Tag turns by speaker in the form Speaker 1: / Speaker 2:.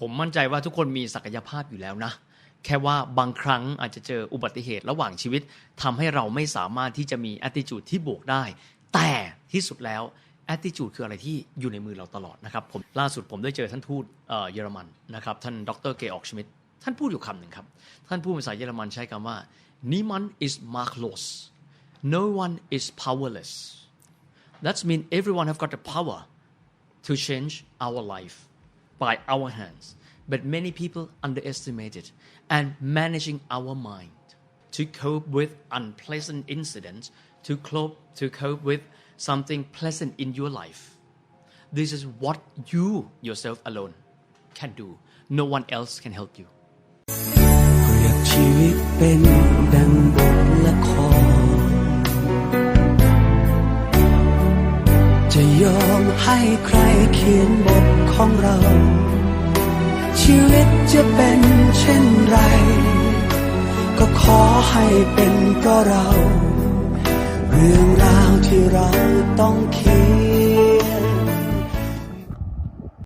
Speaker 1: ผมมั่นใจว่าทุกคนมีศักยภาพอยู่แล้วนะ แค่ว่าบางครั้งอาจจะเจออุบัติเหตุระหว่างชีวิตทำให้เราไม่สามารถที่จะมี attitude ที่บวกได้ แต่ที่สุดแล้ว attitude คืออะไรที่อยู่ในมือเราตลอดนะครับผมล่าสุดผมได้เจอท่านทูตเอ่อเยอรมันนะครับท่านดรเกออกชมิดท่านพูดอยู่คำหนึ่งครับ ท่านพูดภาษาเยอรมันใช้คำว่า niemand is machtlos no one is powerless that means everyone have got the power to change our life by our hands. But many people underestimate it and managing our mind to cope with unpleasant incidents, to cope, to cope with something pleasant in your life. This is what you yourself alone can do. No one else can help you.
Speaker 2: จะยอมให้ใครเขียนบทของเรา ชีวิตจะเป็นเช่นไร ก็ขอให้เป็นเพราะเรา เรื่องราวที่เราต้องเขียน